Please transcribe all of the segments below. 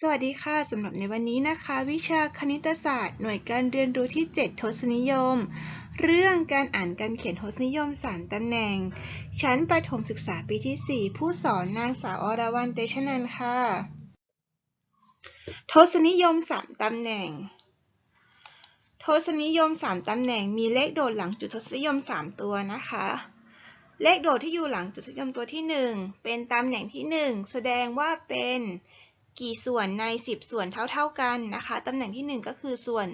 สวัสดีค่ะสำหรับในวันนี้นะคะ วิชาคณิตศาสตร์ หน่วยการเรียนรู้ที่ 7 ทศนิยม เรื่องการอ่านการเขียนทศนิยม 3 ตำแหน่ง ชั้นประถมศึกษาปีที่ 4 ผู้สอนนางสาวอรวรรณเตชนันค่ะ ทศนิยม 3 ตำแหน่ง ทศนิยม 3 ตำแหน่งมีเลขโดดหลังจุดทศนิยม 3 ตัวนะคะเลขโดดที่อยู่หลังจุดทศนิยมตัวที่ 1 เป็นตำแหน่งที่ 1 แสดงว่าเป็น กี่ส่วนใน 10 ส่วนเท่า ๆกันนะคะ ตำแหน่งที่ 1 ก็คือส่วน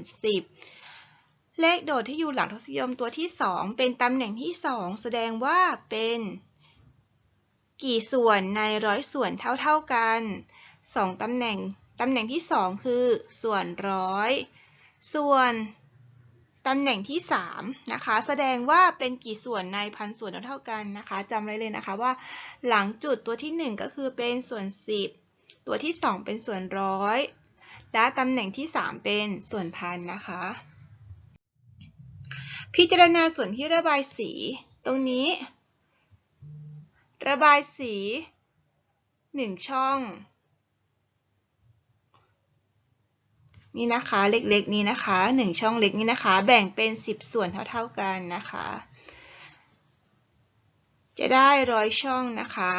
10 เลขโดดที่อยู่หลังทศนิยมตัวที่ 2 เป็นตำแหน่งที่ 2 แสดงว่าเป็น กี่ส่วนในร้อยส่วนเท่า ๆกัน 2 ตำแหน่งตำแหน่งที่ 2 คือ ส่วนร้อยส่วนตำแหน่งที่3นะคะแสดงว่าเป็นกี่ส่วนในพันส่วนเท่ากันนะคะจำไว้เลยนะคะว่า หลังจุดตัวที่ 1 ก็คือเป็นส่วน 10 ตัวที่ 2 เป็นส่วนร้อย และตำแหน่งที่ 3 เป็นส่วนพันนะคะ พิจารณาส่วนที่ระบายสี ตรงนี้ ระบายสี 1 ช่องนี่นะคะเล็กๆนี้นะคะ 1 ช่องเล็กนี้นะคะ แบ่งเป็น 10 ส่วนเท่าๆกันนะคะ จะได้ร้อยช่องนะคะ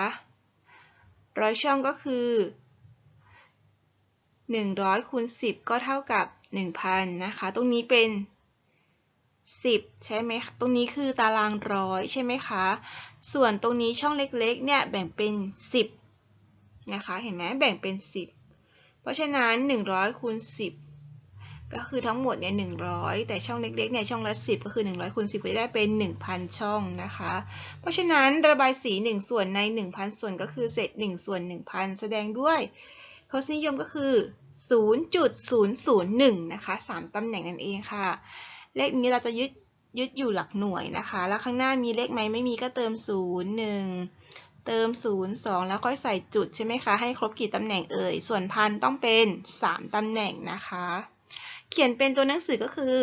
ร้อยช่องก็คือ 100คูณ10 ก็เท่ากับ 1,000 นะคะ ตรงนี้เป็น 10 ใช่ไหมคะ ตรงนี้คือตารางร้อยใช่ไหมคะ ส่วนตรงนี้ช่องเล็กๆ เนี่ยแบ่งเป็น 10 นะคะ เห็นไหมแบ่งเป็น 10 เพราะฉะนั้น 100คูณ10 ก็คือทั้งหมดเนี่ย100 แต่ช่องเล็กๆ เนี่ยช่องละ 10 ก็คือ 100คูณ10 ก็จะได้เป็น 1,000 ช่องนะคะ เพราะฉะนั้นระบายสี 1 ส่วนใน 1,000 ส่วนก็คือเศษ1ส่วน 1,000 แสดงด้วย ทศนิยมก็คือ 0.001 นะคะ 3 ตำแหน่งนั่นเองค่ะ เลขนี้เราจะยึดยึดอยู่หลักหน่วยนะคะ แล้วข้างหน้ามีเลขไหมไม่มีก็เติม 0 1 เติม 0 2 แล้วค่อยใส่จุดใช่ไหมคะ ให้ครบกี่ตำแหน่งเอ่ย ส่วนพันต้องเป็น 3 ตำแหน่งนะคะ เขียนเป็นตัวหนังสือก็คือ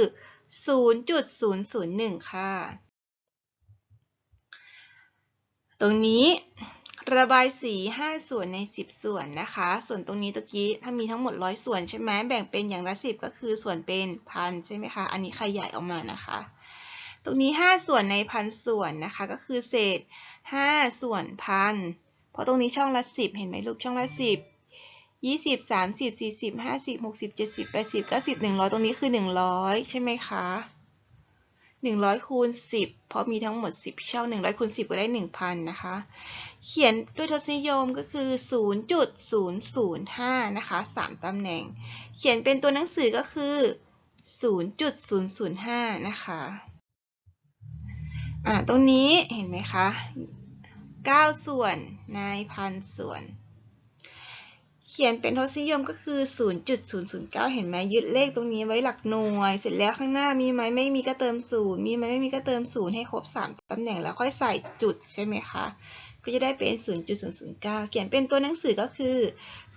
0.001 ค่ะ ตรงนี้ ระบายสี5ส่วนใน 10 ส่วนนะคะ ส่วนตรงนี้ตะกี้ถ้ามีทั้งหมด 100 ส่วนใช่ไหมแบ่งเป็นอย่างละ 10 ก็คือส่วนเป็นพันใช่ไหมคะ อันนี้ขยายออกมานะคะ ตรงนี้ 5 ส่วนในพันส่วนนะคะ ก็คือเศษ 5 ส่วนพัน เพราะตรงนี้ช่องละ 10 เห็นไหมลูกช่องละ 10 20 30 40 50 60 70 80 90 100 ตรงนี้คือ 100 ใช่ไหมคะ 100คูณ10 เพราะมีทั้งหมด 10ช่อง100คูณ10 ก็ได้ 1,000 นะคะ เขียนด้วยทศนิยมก็คือ 0.005 นะคะ 3ตำแหน่ง เขียนเป็นตัวหนังสือก็คือ 0.005 นะคะ อ่า ตรงนี้เห็นไหมคะ 9 ส่วนในพันส่วน เขียนเป็นทศนิยมก็คือ 0.009 เห็นไหมยึดเลขตรงนี้ไว้หลักหน่วย เสร็จแล้วข้างหน้ามีไหมไม่มีก็เติม 0 มีไหมไม่มีก็เติม 0 ให้ครบ 3ตำแหน่งแล้วค่อยใส่จุดใช่ไหมคะ ก็จะได้เป็น 0.009 เขียนเป็นตัวหนังสือก็คือ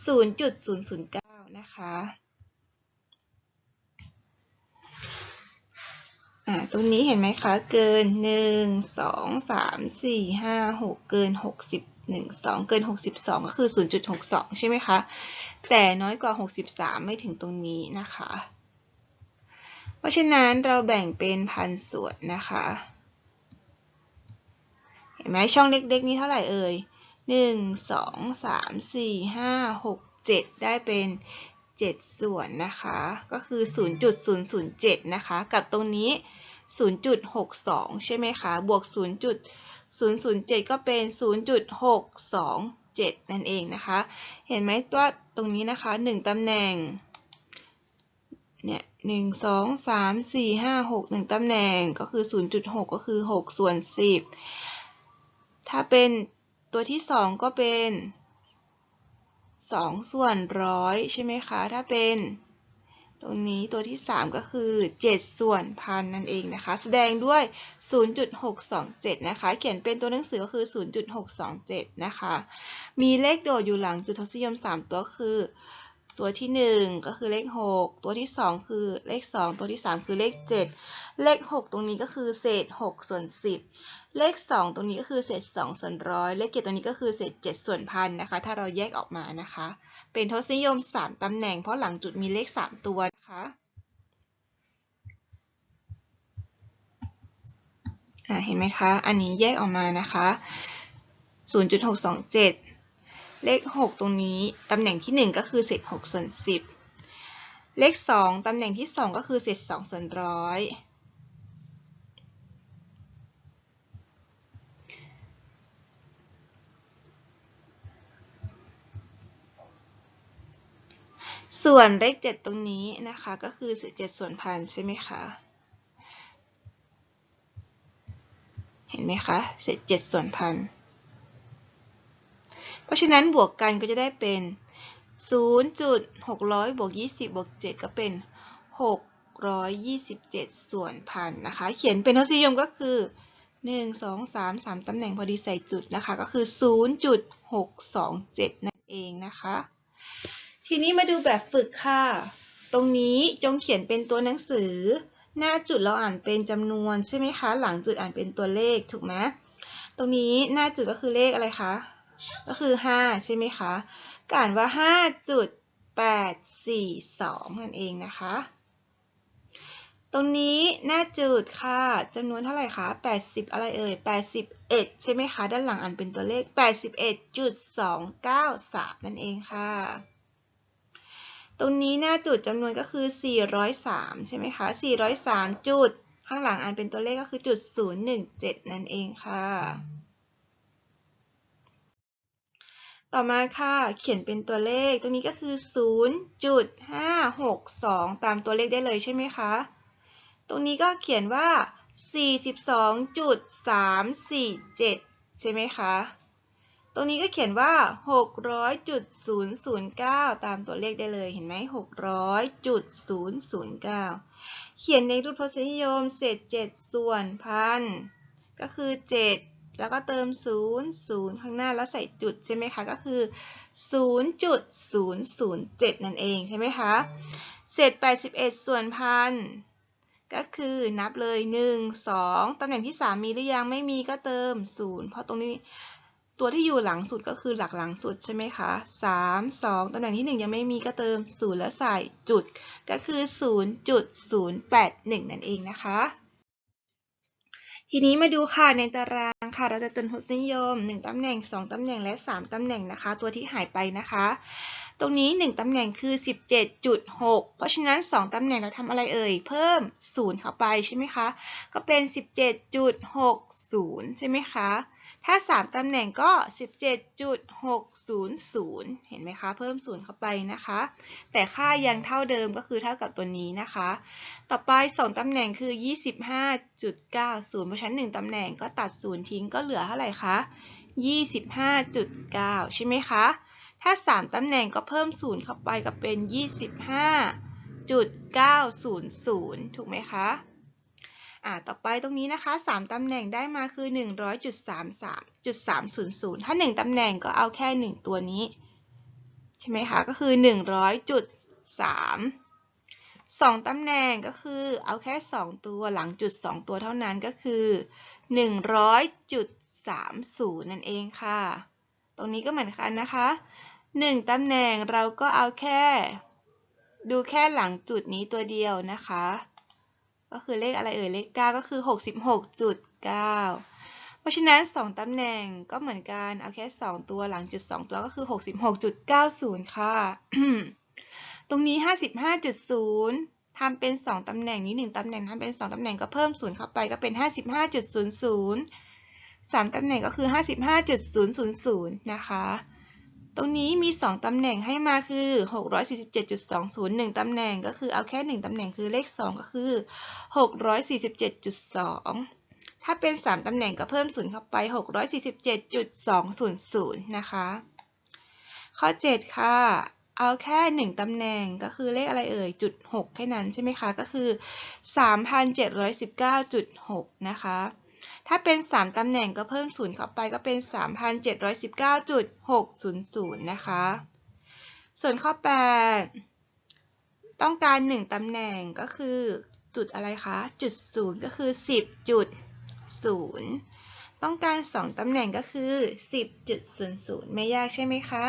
0.009 นะคะอ่าตรงนี้เห็นไหมคะ เกิน 1 2 3 4 5 6 เกิน 60 1 2 เกิน 62 ก็คือ 0.62 ใช่ไหมคะ แต่น้อยกว่า 63 ไม่ถึงตรงนี้นะคะ เพราะฉะนั้นเราแบ่งเป็นพันส่วนนะคะ เห็นไหมช่องเล็กๆนี้เท่าไหร่เอ่ย 1 2 3 4 5 6 7 ได้เป็น 7 ส่วนนะคะ ก็คือ 0.007 นะคะ กับตรงนี้ 0.62 ใช่ไหมคะ บวก 0. 007 ก็เป็น 0.627 นั่นเองนะคะ เห็นไหมว่าตรงนี้นะคะ 1 ตำแหน่ง เนี่ย1 2 3 4 5 6 1ตำแหน่งก็คือ 0.6 ก็คือ 6 ส่วน 10 ถ้าเป็นตัวที่ 2 ก็เป็น 2 ส่วนร้อยใช่ไหมคะ ถ้าเป็น ตรงนี้ตัวที่ 3 ก็คือ 7 ส่วนพันนั่นเองนะคะ แสดงด้วย 0.627 นะคะ เขียนเป็นตัวหนังสือก็คือ 0.627 นะคะ มีเลขโดดอยู่หลังจุดทศนิยม 3 ตัวคือ ตัวที่หนึ่งก็คือเลขหกตัวที่สองคือเลขสองตัวที่สามคือเลขเจ็ดเลขหกตรงนี้ก็คือเศษหกส่วนสิบเลขสองตรงนี้ก็คือเศษสองส่วนร้อยเลขเจ็ดตรงนี้ก็คือเศษเจ็ดส่วนพันนะคะ ถ้าเราแยกออกมานะคะ เป็นทศนิยมสามตำแหน่งเพราะหลังจุดมีเลขสามตัวนะคะเห็นไหมคะ อันนี้แยกออกมานะคะ 0.627 เลข 6 ตรงนี้ ตำแหน่งที่ 1 ก็คือเศษ6ส่วน 10 เลข 2 ตำแหน่งที่ 2 ก็คือเศษ2ส่วนร้อยส่วนเลข7ตรงนี้นะคะก็คือเศษ7ส่วนพันใช่ไหมคะ เห็นไหมคะเศษ7ส่วนพัน เพราะฉะนั้นบวกกันก็จะได้เป็น 0.600บวก20บวก7 ก็เป็น 627 ส่วนพันนะคะ เขียนเป็นทศนิยมก็คือ 1 2 3 3ตำแหน่งพอดีใส่จุดนะคะ ก็คือ 0.627 นั่นเองนะคะ ทีนี้มาดูแบบฝึกค่ะ ตรงนี้จงเขียนเป็นตัวหนังสือ หน้าจุดเราอ่านเป็นจำนวนใช่ไหมคะ หลังจุดอ่านเป็นตัวเลขถูกไหมตรงนี้หน้าจุดก็คือเลขอะไรคะ ก็คือ 5 ใช่ไหมคะก็อ่านว่า 5.842 นั่นเองนะคะ ตรงนี้หน้าจุดค่ะจำนวนเท่าไหร่คะ 80 อะไรเอ่ย 81 ใช่ไหมคะ ด้านหลังอ่านเป็นตัวเลข 81.293 นั่นเองค่ะตรงนี้หน้าจุดจำนวนก็คือ 403 ใช่ไหมคะ 403 จุด ข้างหลังอ่านเป็นตัวเลขก็คือจุด 017 นั่นเองค่ะ ต่อมาค่ะ เขียนเป็นตัวเลข ตรงนี้ก็คือ 0.562 ตามตัวเลขได้เลยใช่ไหมคะ ตรงนี้ก็เขียนว่า 42.347 ใช่ไหมคะ ตรงนี้ก็เขียนว่า 600.009 ตามตัวเลขได้เลย เห็นไหม 600.009 เขียนในรูปทศนิยมเศษ 7 ส่วนพัน ก็คือ 7 แล้วก็เติม 0 0 ข้างหน้าแล้วใส่จุดใช่ไหมคะ ก็คือ 0.007 นั่นเองใช่ไหมคะ เศษ 81 ส่วนพันก็คือนับเลย 1 2 ตำแหน่งที่ 3 มีหรือยังไม่มีก็เติม 0 เพราะตรงนี้ตัวที่อยู่หลังสุดก็คือหลักหลังสุดใช่ไหมคะ 3 2 ตำแหน่งที่ 1 ยังไม่มีก็เติม 0 แล้วใส่จุด ก็คือ 0.081 นั่นเองนะคะ ทีนี้มาดูค่ะในตารางค่ะ เราจะเติมทศนิยม 1ตำแหน่ง 2ตำแหน่งและ 3ตำแหน่งนะคะ ตัวที่หายไปนะคะ ตรงนี้ 1ตำแหน่งคือ 17.6 เพราะฉะนั้น 2ตำแหน่งเราทำอะไรเอ่ย เพิ่ม 0 เข้าไปใช่ไหมคะ ก็เป็น 17.60 ใช่ไหมคะ ถ้า 3 ตำแหน่งก็ 17.600 เห็นไหมคะ เพิ่ม0เข้าไปนะคะ แต่ค่ายังเท่าเดิมก็คือเท่ากับตัวนี้นะคะ ต่อไป 2 ตำแหน่งคือ 25.90 เพราะฉะนั้น1ตำแหน่งก็ตัด0ทิ้งก็เหลือเท่าไหร่คะ 25.9 ใช่ไหมคะ ถ้า 3 ตำแหน่งก็เพิ่ม0เข้าไปก็เป็น 25.900 ถูกไหมคะ อ่าต่อไปตรงนี้นะคะ 3 ตำแหน่งได้มาคือ 100.33.300 ถ้า 1 ตำแหน่งก็เอาแค่ 1 ตัวนี้ ใช่ไหมคะ ก็คือ 100.3 2 ตำแหน่งก็คือเอาแค่ 2 ตัวหลังจุด 2 ตัวเท่านั้นก็คือ 100.30 นั่นเองค่ะ ตรงนี้ก็เหมือนกันนะคะ 1 ตำแหน่งเราก็เอาแค่ ดูแค่หลังจุดนี้ตัวเดียวนะคะ ก็คือเลขอะไรเอ่ยเลข 9 ก็คือ 66.9 เพราะฉะนั้น 2 ตำแหน่งก็เหมือนกัน เอาแค่ 2 ตัวหลังจุด 2 ตัวก็คือ 66.90 ค่ะ ตรงนี้ 55.0 ทำเป็น 2 ตำแหน่งนี้ 1 ตำแหน่งทำเป็น 2 ตำแหน่งก็เพิ่ม0เข้าไปก็เป็น 55.00 3 ตำแหน่งก็คือ 55.000 นะคะ ตรงนี้มี 2 ตำแหน่งให้มาคือ 647.20 1 ตำแหน่งก็คือเอาแค่ 1 ตำแหน่งคือเลข 2 ก็คือ 647.2 ถ้าเป็น 3 ตำแหน่งก็เพิ่ม0เข้าไป 647.200 นะคะ ข้อ 7 ค่ะ เอาแค่ 1 ตำแหน่งก็คือเลขอะไรเอ่ยจุด 6 แค่นั้นใช่ไหมคะ ก็คือ 3,719.6 นะคะ ถ้าเป็น 3 ตำแหน่งก็เพิ่ม0เข้าไปก็เป็น 3,719.600 นะคะ ส่วนข้อ 8 ต้องการ 1 ตำแหน่งก็คือจุดอะไรคะ จุดศูนย์ก็คือ 10จุดศูนย์ต้องการ 2 ตำแหน่งก็คือ 10จุดศูนย์ศูนย์ไม่ยากใช่ไหมคะ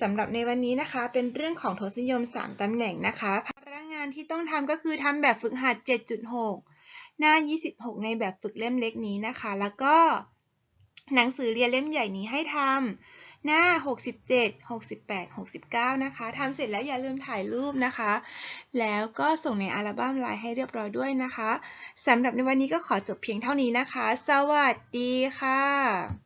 สำหรับในวันนี้นะคะ เป็นเรื่องของทศนิยม 3 ตำแหน่งนะคะภาระงานที่ต้องทำก็คือทำแบบฝึกหัด 7.6 หน้า 26 ในแบบฝึกเล่มเล็กนี้นะคะ แล้วก็หนังสือเรียนเล่มใหญ่นี้ให้ทำหน้า 67 68 69 นะคะทำเสร็จแล้วอย่าลืมถ่ายรูปนะคะ แล้วก็ส่งในอัลบั้มไลน์ให้เรียบร้อยด้วยนะคะสำหรับในวันนี้ก็ขอจบเพียงเท่านี้นะคะ สวัสดีค่ะ